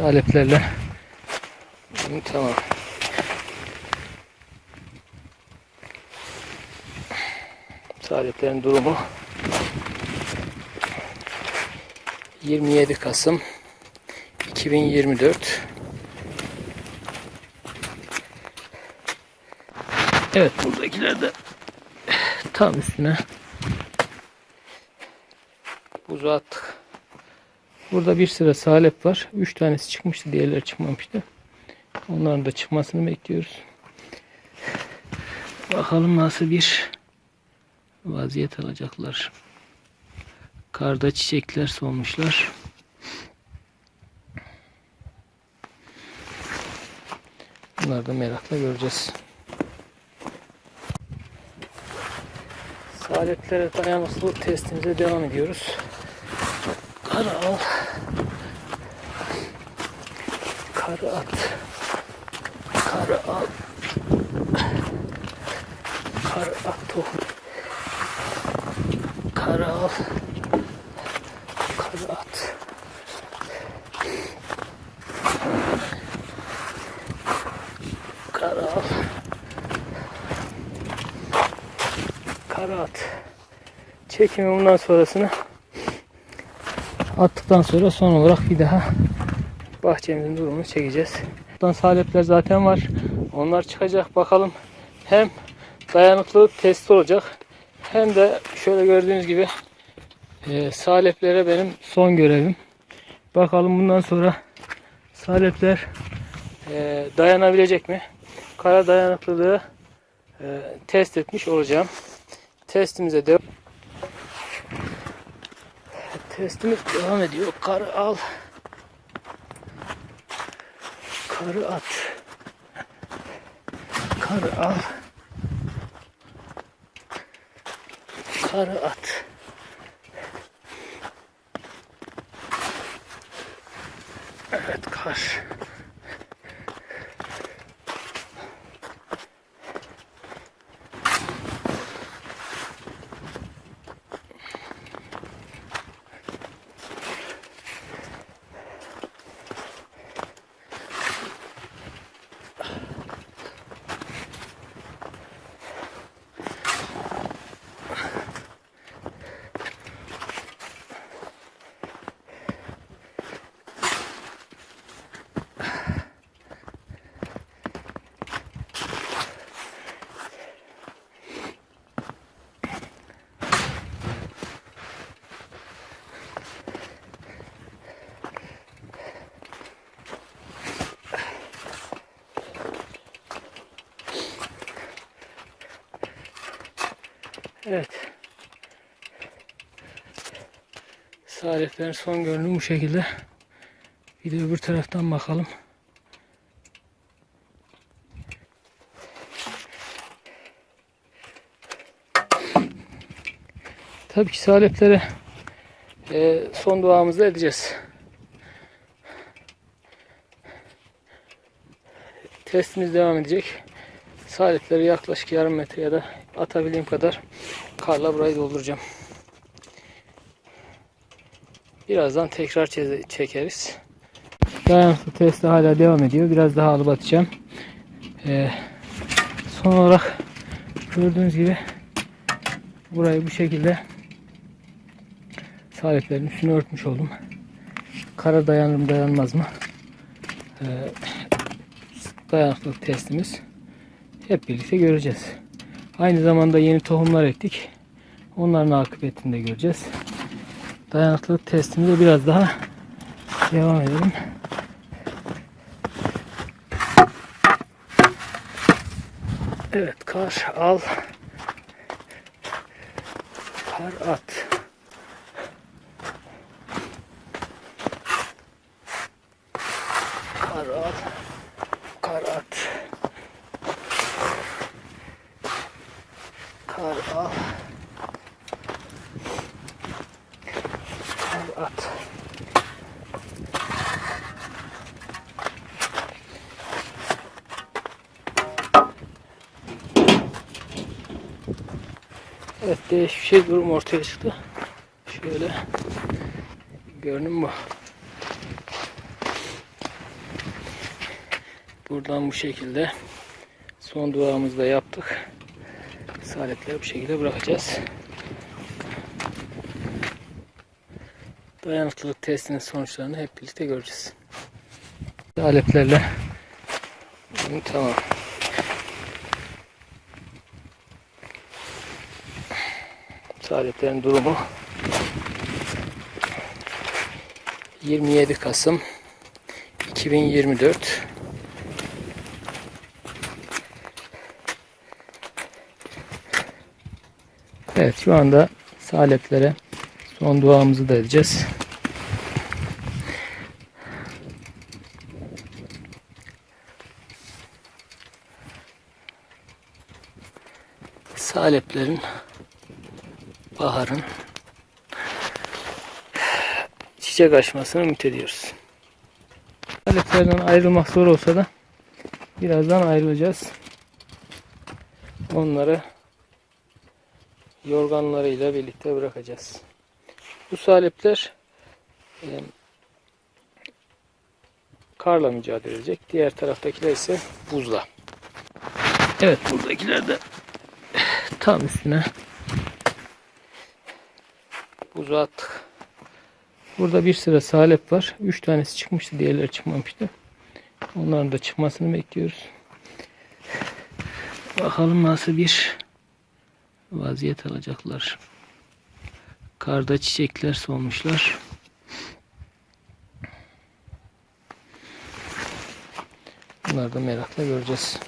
aletlerle. Tamam. Aletlerin durumu 27 Kasım 2024 Evet buradakiler de tam üstüne buzu attık. Burada bir sıra salep var. Üç tanesi çıkmıştı. Diğerleri çıkmamıştı. Onların da çıkmasını bekliyoruz. Bakalım nasıl bir vaziyet alacaklar. Karda çiçekler solmuşlar. Bunları da merakla göreceğiz. Saleplere dayanıklılık testimize devam ediyoruz. Kara al. Kara at. Kara al. Kara at tohum. Kara al. Kara at. Kara al. Kara at. Çekimi bundan sonrasını attıktan sonra son olarak bir daha bahçemizin durumunu çekeceğiz. Buradan salepler zaten var. Onlar çıkacak bakalım. Hem dayanıklılık testi olacak. Hem de şöyle gördüğünüz gibi e, saleplere benim son görevim. Bakalım bundan sonra salepler e, dayanabilecek mi? Kara dayanıklılığı e, test etmiş olacağım. Testimize devam. Testimiz devam ediyor. Karı al. Karı at. Karı al. Karı at. Evet kar. Evet. Saleplerin son görünümü bu şekilde. Bir de öbür taraftan bakalım. Tabii ki saleplere e, son duamızı edeceğiz. Testimiz devam edecek. Salepleri yaklaşık yarım metre ya da atabildiğim kadar karla burayı dolduracağım. Birazdan tekrar çekeriz. Dayanıklı testi hala devam ediyor. Biraz daha alıp atacağım. Ee, son olarak gördüğünüz gibi burayı bu şekilde saleplerin üstünü örtmüş oldum. Kara dayanır mı dayanmaz mı? Ee, dayanıklılık testimiz hep birlikte göreceğiz. Aynı zamanda yeni tohumlar ektik. Onların akıbetini de göreceğiz. Dayanıklılık testimize biraz daha devam edelim. Evet kar al. Kar at. Kar al. Kar at. Kar al. Kar at. Evet değişik bir şey durum ortaya çıktı. Şöyle görünüm bu. buradan bu şekilde son duamızı da yaptık. Saletleri bu şekilde bırakacağız. Dayanıklılık testinin sonuçlarını hep birlikte göreceğiz. Aletlerle tamam. Saletlerin durumu 27 Kasım 2024 Evet şu anda saleplere son duamızı da edeceğiz. Saleplerin baharın çiçek açmasını ümit ediyoruz. Saleplerden ayrılmak zor olsa da birazdan ayrılacağız. Onları yorganlarıyla birlikte bırakacağız. Bu salepler e, karla mücadele edecek. Diğer taraftakiler ise buzla. Evet buradakiler de tam üstüne buzu attık. Burada bir sıra salep var. Üç tanesi çıkmıştı. Diğerleri çıkmamıştı. Onların da çıkmasını bekliyoruz. Bakalım nasıl bir vaziyet alacaklar. Karda çiçekler solmuşlar. Bunları da merakla göreceğiz.